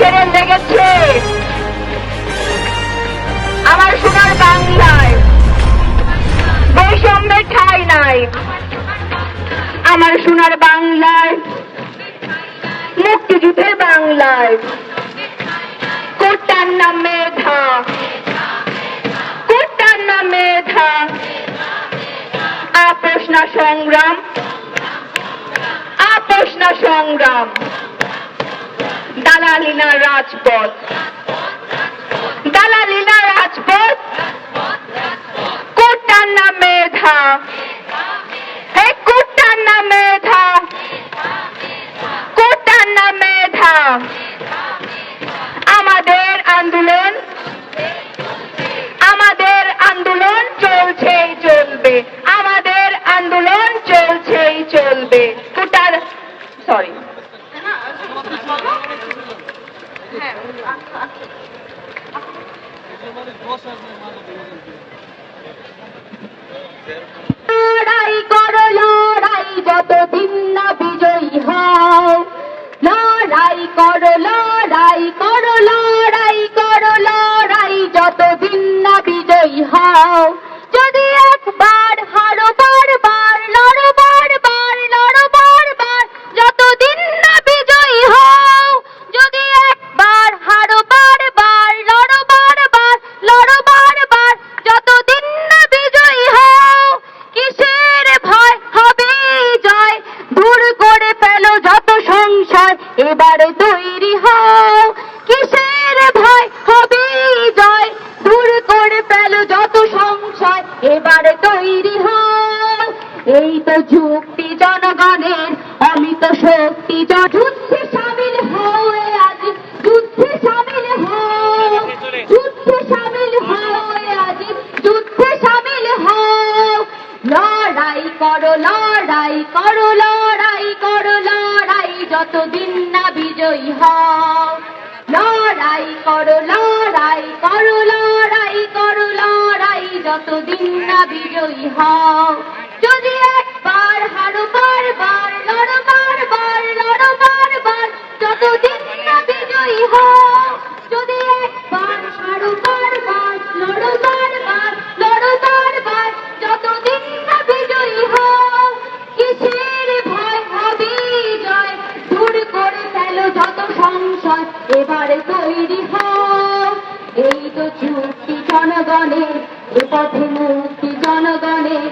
ছেড়ে লেগেছে আমার সোনার বাংলায় বৈষম্যের ঠাই নাই। আমার সোনার বাংলায় মুক্তিযুদ্ধের বাংলায় কোটার নাম মেধা কোটার নাম মেধা আপোষ না সংগ্রাম, আপোষ না সংগ্রাম। দালালিনা রাজপথ। দালালিনা রাজপথ। কোটার নাম মেধা। কোটার নাম মেধা। কোটার নাম মেধা। আমাদের আন্দোলন আমাদের আন্দোলন চলছেই চলবে। আমাদের আন্দোলন চলছেই চলবে। কোটার সরি লড়াই করো, লড়াই যতদিন না বিজয়ী হও লড়াই করো লড়াই করো লড়াই করো, লড়াই যতদিন না বিজয়ী হও যদি একবার হারো সংশয় এবারে তৈরি হও। কিসের ভয় হবে জয়? দূর করে ফেলো যত সংশয়, এবারে তৈরি হও। এই তো যুক্তি জনগণের অমিত শক্তি যুদ্ধে সামিল হয়ে আজ, যুদ্ধে সামিল হও। যুদ্ধে সামিল হয়ে আজ, যুদ্ধে সামিল হও। লড়াই করো লড়াই করো লড়াই করো, লড়াই যতদিন না বিজয়ী হও। লড়াই করো লড়াই করো লড়াই করো, লড়াই যতদিন না বিজয়ী হও। যদি একবার হারো বারবার, লড়ো বারবার লড়ো বারবার, যতদিন জনগণের এ পথে মুক্তি জনগণের